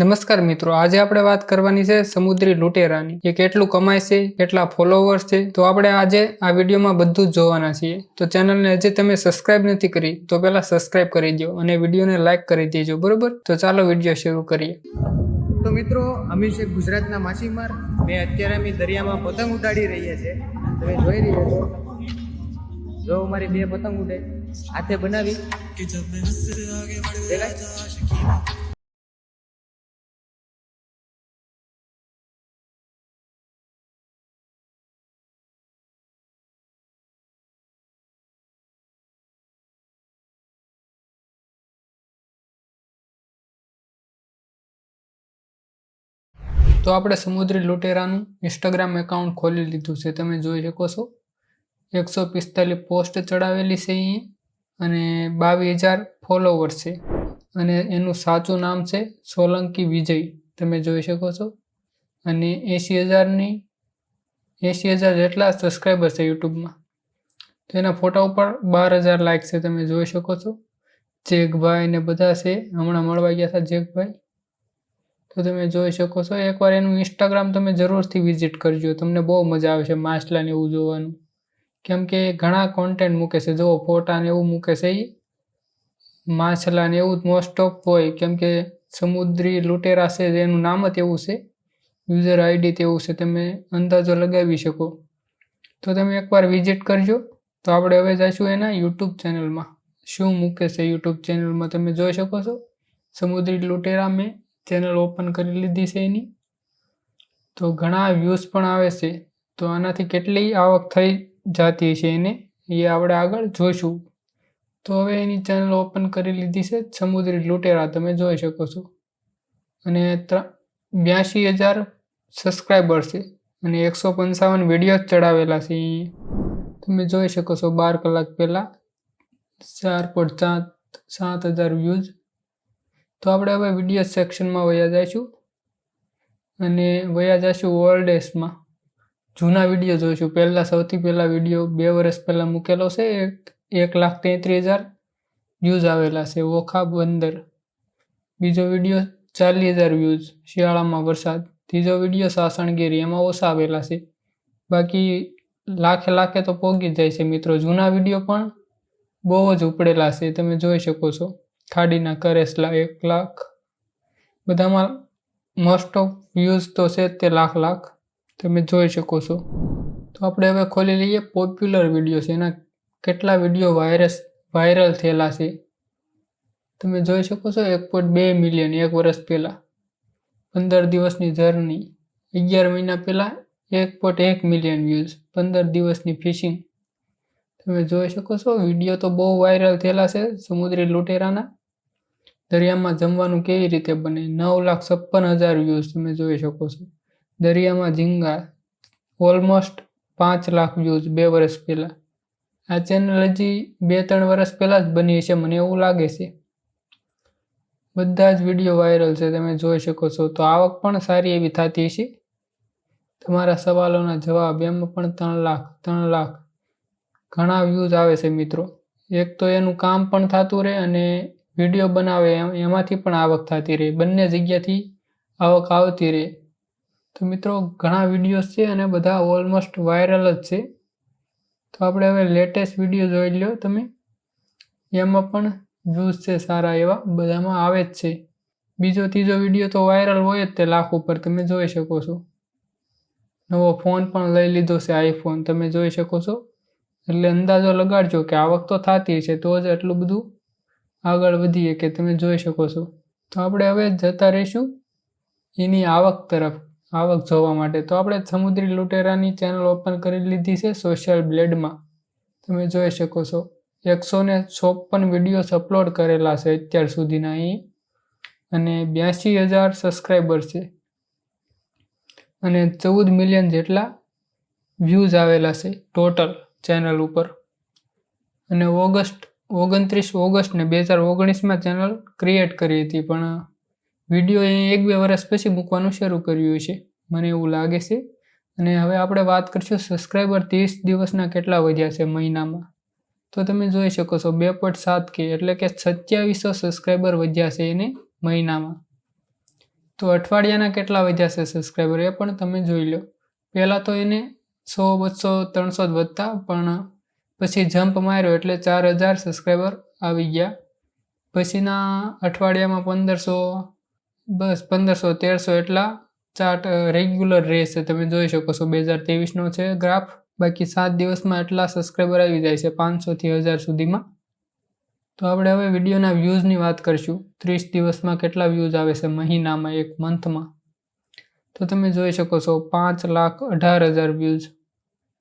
નમસ્કાર મિત્રો, આજે આપણે વાત કરવાની છે સમુદ્રી લૂંટેરાની એ કેટલું કમાય છે, કેટલા ફોલોવર્સ છે. તો આપણે આજે આ વિડીયોમાં બધું જ જોવાના છીએ. તો ચેનલને હજી તમે સબસ્ક્રાઇબ નથી કરી, તો પહેલા સબસ્ક્રાઇબ કરી દો અને વિડીયોને લાઇક કરી દેજો, બરોબર? તો ચાલો વીડિયો શરૂ કરીએ. તો મિત્રો, અમે છે ગુજરાતના માછીમાર. મેં અત્યારે અમે દરિયામાં પતંગ ઉડાડી રહ્યા છે. તમે જોઈ રહ્યા છો. જો અમારી બે પતંગ ઉડે, હાથે બનાવી. તો આપણે સમુદ્રી લુટેરાનું ઇન્સ્ટાગ્રામ એકાઉન્ટ ખોલી લીધું છે. તમે જોઈ શકો છો. એકસો પિસ્તાલીસ પોસ્ટ ચડાવેલી છે અહીંયા અને બાવીસ હજાર ફોલોવર છે. અને એનું સાચું નામ છે સોલંકી વિજય. તમે જોઈ શકો છો. અને એંસી હજારની એંસી હજાર જેટલા સબસ્ક્રાઈબર છે યુટ્યુબમાં. તો એના ફોટા ઉપર બાર હજાર લાઈક છે. તમે જોઈ શકો છો. જેકભાઈ ને બધા છે. હમણાં મળવા ગયા હતા જેકભાઈ તો તમે જોઈ શકો છો. એકવાર એનું ઇન્સ્ટાગ્રામ તમે જરૂરથી વિઝિટ કરજો. તમને બહુ મજા આવશે માછલાને એવું જોવાનું. કેમ કે ઘણા કોન્ટેન્ટ મૂકે છે. જો ફોટાને એવું મૂકે છે એ માછલાને એવું એવું મોસ્ટ ઓફ હોય. કેમ કે સમુદ્રી લૂંટેરા છે જે, એનું નામ જ એવું છે. યુઝર આઈડી તેવું છે. તમે અંદાજો લગાવી શકો. તો તમે એકવાર વિઝિટ કરજો. તો આપણે હવે જઈશું એના યુટ્યુબ ચેનલમાં શું મૂકે છે યુટ્યુબ ચેનલમાં તમે જોઈ શકો છો. સમુદ્રી લૂંટેરા મેં ચેનલ ઓપન કરી લીધી છે એની. તો ઘણા વ્યૂઝ પણ આવે છે. તો આનાથી કેટલી આવક થઈ જતી છે એને, એ આપણે આગળ જોઈશું. તો હવે એની ચેનલ ઓપન કરી લીધી છે સમુદ્રી લૂંટેરા, તમે જોઈ શકો છો. અને બ્યાસી હજાર સબસ્ક્રાઈબર છે અને એકસો પંચાવન વીડિયો ચડાવેલા છે તમે જોઈ શકો છો બાર કલાક પહેલાં ચાર પોઈન્ટ સાત સાત હજાર વ્યૂઝ તો આપણે હવે વીડિયો સેક્શનમાં વયા જઈશું. અને વયા જઈશું ઓલ્ડ એસમાં જૂના વીડિયો જોઈશું. પહેલાં સૌથી પહેલાં વીડિયો બે વર્ષ પહેલાં મૂકેલો છે. એક એક લાખ તેત્રીસ હજાર વ્યૂઝ આવેલા છે. ઓખા બંદર. બીજો વીડિયો ચાલીસ હજાર વ્યૂઝ શિયાળામાં વરસાદ. ત્રીજો વીડિયો સાસણગીરી, એમાં ઓછા આવેલા છે. બાકી લાખે લાખે તો જ જાય છે મિત્રો. જૂના વીડિયો પણ બહુ જ ઉપડેલા છે. તમે જોઈ શકો છો. ખાડીના કરેસલા એક લાખ. બધામાં મોસ્ટ ઓફ વ્યૂઝ તો છે તે લાખ લાખ. તમે જોઈ શકો છો. તો આપણે હવે ખોલી લઈએ પોપ્યુલર વીડિયો છે. એના કેટલા વીડિયો વાયરસ વાયરલ થયેલા છે. તમે જોઈ શકો છો એક પોઈન્ટ બે મિલિયન એક વર્ષ પહેલાં. પંદર દિવસની જર્ની અગિયાર મહિના પહેલાં એક પોઈન્ટ એક મિલિયન વ્યૂઝ પંદર દિવસની ફિશિંગ તમે જોઈ શકો છો વીડિયો તો બહુ વાયરલ થયેલા છે સમુદ્રી લૂંટેરાના. દરિયામાં જમવાનું કેવી રીતે બને? નવ લાખ છપ્પન હજાર વ્યૂઝ તમે જોઈ શકો છો. દરિયામાં ઝીંગા ઓલમોસ્ટ પાંચ લાખ વ્યૂઝ બે વર્ષ પહેલાં. આ ચેનલ હજી બે ત્રણ વર્ષ પહેલાં જ બની છે. મને એવું લાગે છે. બધા જ વીડિયો વાયરલ છે. તમે જોઈ શકો છો. તો આવક પણ સારી એવી થતી છે તમારા સવાલોના જવાબ એમાં પણ ત્રણ લાખ ત્રણ લાખ ઘણા વ્યૂઝ આવે છે મિત્રો. એક તો એનું કામ પણ થતું રહે અને વીડિયો બનાવે એમ, એમાંથી પણ આવક થતી રહે, બંને જગ્યાથી આવક આવતી રહે. તો મિત્રો, ઘણા વિડીયોઝ છે અને બધા ઓલમોસ્ટ વાયરલ જ છે. તો આપણે હવે લેટેસ્ટ વીડિયો જોઈ લો તમે. એમાં પણ વ્યૂઝ છે સારા એવા, બધામાં આવે જ છે. બીજો ત્રીજો વીડિયો તો વાયરલ હોય જ તે લાખ ઉપર, તમે જોઈ શકો છો. નવો ફોન પણ લઈ લીધો છે આઈફોન, તમે જોઈ શકો છો. એટલે અંદાજો લગાડજો કે આવક તો થતી છે, તો જ એટલું બધું આગળ વધીએ કે તમે જોઈ શકો છો. તો આપણે હવે જતા રહીશું એની આવક તરફ, આવક જોવા માટે. તો આપણે સમુદ્રી લૂંટેરાની ચેનલ ઓપન કરી લીધી છે સોશિયલ બ્લેડમાં તમે જોઈ શકો છો, એકસો ને ચોપન વિડીયોઝ અપલોડ કરેલા છે અત્યાર સુધીના અહીં અને બ્યાસી હજાર સબસ્ક્રાઈબર છે. અને ચૌદ મિલિયન જેટલા વ્યૂઝ આવેલા છે ટોટલ ચેનલ ઉપર. અને ઓગસ્ટ ઓગણત્રીસ ઓગસ્ટ ને બે હજાર ઓગણીસમાં ચેનલ ક્રિએટ કરી હતી. પણ વીડિયો એ એક બે વર્ષ પછી મૂકવાનું શરૂ કર્યું છે. મને એવું લાગે છે. અને હવે આપણે વાત કરીશું સબસ્ક્રાઈબર ત્રીસ દિવસના કેટલા વધ્યા છે મહિનામાં. તો તમે જોઈ શકો છો બે પોઈન્ટ સાત કે એટલે કે સત્યાવીસો સબસ્ક્રાઈબર વધ્યા છે એને મહિનામાં. તો અઠવાડિયાના કેટલા વધ્યા છે સબસ્ક્રાઈબર એ પણ તમે જોઈ લો. પહેલાં તો એને સો બસો ત્રણસો જ વધતા, પણ પછી જમ્પ માર્યો એટલે ચાર હજાર સબસ્ક્રાઈબર આવી ગયા. પછીના અઠવાડિયામાં પંદરસો, બસ પંદરસો, તેરસો એટલા ચાર્ટ રેગ્યુલર રહેશે તમે જોઈ શકો છો બે હજાર ત્રેવીસનો છે ગ્રાફ બાકી સાત દિવસમાં એટલા સબસ્ક્રાઈબર આવી જાય છે પાંચસોથી હજાર સુધીમાં. તો આપણે હવે વિડીયોના વ્યૂઝની વાત કરીશું. ત્રીસ દિવસમાં કેટલા વ્યૂઝ આવે છે મહિનામાં, એક મંથમાં તો તમે જોઈ શકો છો પાંચ લાખ અઢાર હજાર વ્યૂઝ.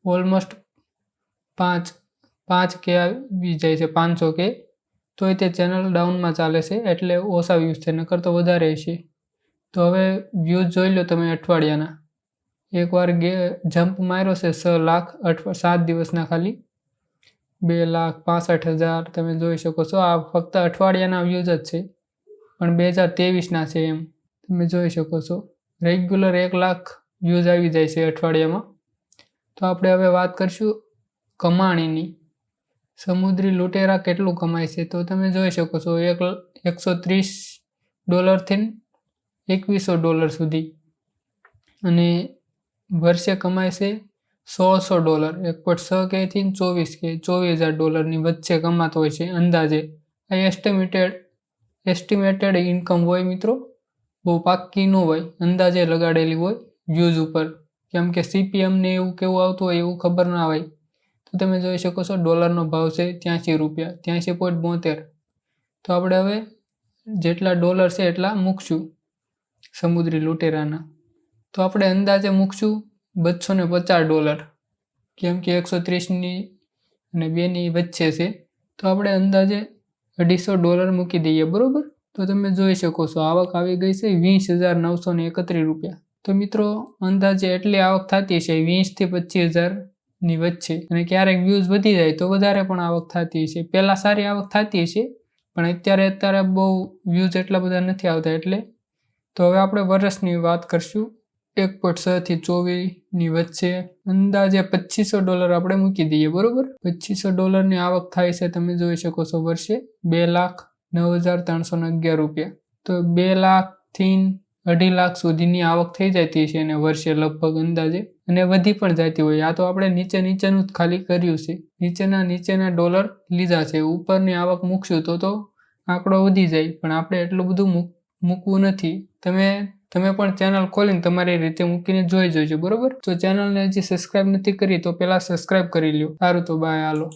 ઓલમોસ્ટ પાંચ પાંચ કે આવી જાય છે, પાંચસો કે તોય તે ચેનલ ડાઉનમાં ચાલે છે, એટલે ઓછા વ્યૂઝ છે, નકર તો વધારે છે. તો હવે વ્યૂઝ જોઈ લો તમે અઠવાડિયાના. એકવાર ગે જમ્પ માર્યો છે, છ લાખ અઠવા, સાત દિવસના ખાલી. બે લાખ પાસઠ હજાર તમે જોઈ શકો છો, આ ફક્ત અઠવાડિયાના વ્યૂઝ જ છે. પણ બે હજાર તેવીસના છે એમ, તમે જોઈ શકો છો. રેગ્યુલર એક લાખ વ્યૂઝ આવી જાય છે અઠવાડિયામાં. તો આપણે હવે વાત કરીશું કમાણીની. સમુદ્રી લૂંટેરા કેટલું કમાય છે? તો તમે જોઈ શકો છો, એક એકસો ત્રીસ ડોલરથી એકવીસો ડોલર સુધી. અને વર્ષે કમાય છે સોળસો ડોલર. એક પોઈન્ટ છ કેથી ચોવીસ કે, ચોવીસ હજાર ડોલરની વચ્ચે કમાતો હોય છે અંદાજે. આ એસ્ટિમેટેડ એસ્ટિમેટેડ ઇન્કમ હોય મિત્રો, બહુ પાક્કી ન હોય, અંદાજે લગાડેલી હોય વ્યૂઝ ઉપર. કેમ કે સીપીએમને એવું કેવું આવતું હોય એવું ખબર ના હોય. તો તમે જોઈ શકો છો ડોલરનો ભાવ છે ત્યાંસી રૂપિયા, ત્યાંસી પોઈન્ટ બોતેર. તો આપણે હવે જેટલા ડોલર છે એટલા મૂકશું સમુદ્રી લૂંટેરાના. તો આપણે અંદાજે મૂકશું બસો ને પચાસ ડોલર, કેમ કે એકસો ત્રીસની અને બેની વચ્ચે છે. તો આપણે અંદાજે અઢીસો ડોલર મૂકી દઈએ, બરાબર? તો તમે જોઈ શકો છો આવક આવી ગઈ છે વીસ હજાર નવસો એકત્રીસ રૂપિયા. તો મિત્રો, અંદાજે એટલી આવક થતી છે વીસથી પચીસ હજારની વચ્ચે. અને ક્યારેક વ્યૂઝ વધી જાય તો વધારે પણ આવક થતી છે પહેલાં સારી આવક થતી છે પણ અત્યારે અત્યારે બહુ વ્યૂઝ એટલા બધા નથી આવતા એટલે. તો હવે આપણે વર્ષની વાત કરશું. એક પોઈન્ટ છથી ચોવીસની વચ્ચે અંદાજે પચીસો ડોલર આપણે મૂકી દઈએ, બરોબર? પચીસો ડોલરની આવક થાય છે તમે જોઈ શકો છો વર્ષે બે લાખ નવ હજાર ત્રણસો ને અગિયાર રૂપિયા. તો બે લાખથી અઢી લાખ સુધીની આવક થઈ જતી છે અને વર્ષે લગભગ અંદાજે અને વધી પણ જતી હોય આ તો આપણે નીચે નીચેનું જ ખાલી કર્યું છે. નીચેના નીચેના ડોલર લીધા છે. ઉપરની આવક મૂકશું તો તો આંકડો વધી જાય, પણ આપણે એટલું બધું મૂક, મૂકવું નથી. તમે તમે પણ ચેનલ ખોલીને તમારી રીતે મૂકીને જોઈ જોઈજો, બરોબર? જો ચેનલને હજી સબસ્ક્રાઇબ નથી કરી તો પહેલાં સબસ્ક્રાઇબ કરી લ્યો. સારું તો બાય હાલો.